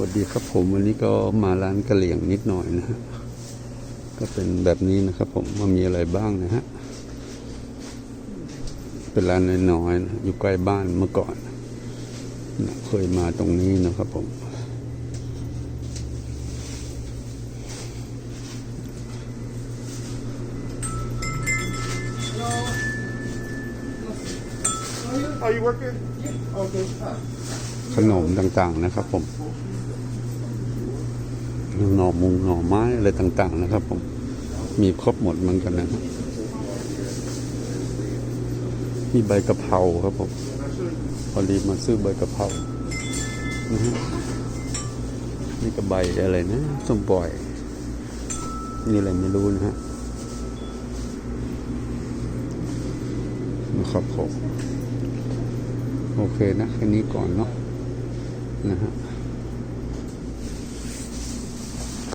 วัสดีครับผมวันนี้ก็มาร้านกะเหลี่ยงนิดหน่อยนะฮะก็เป็นแบบนี้นะครับผมว่ามีอะไรบ้างนะฮะเป็นร้านน้อยๆนะอยู่ใกล้บ้านเมื่อก่อนนะเคยมาตรงนี้นะครับผม Hello. Are you working? Yeah. Okay. ขนมต่างๆนะครับผม หน่อมุงหน่อไม้อะไรต่าง ๆ นะครับ ผมมีครบหมดเหมือนกันนะฮะมีใบกะเพราครับผมพอดีมาซื้อใบกะเพรานะฮะนี่ก็ใบอะไรนะส้มปล่อย นี่อะไรไม่รู้นะฮะนะครับผมโอเคนะแค่นี้ก่อนเนาะนะฮะ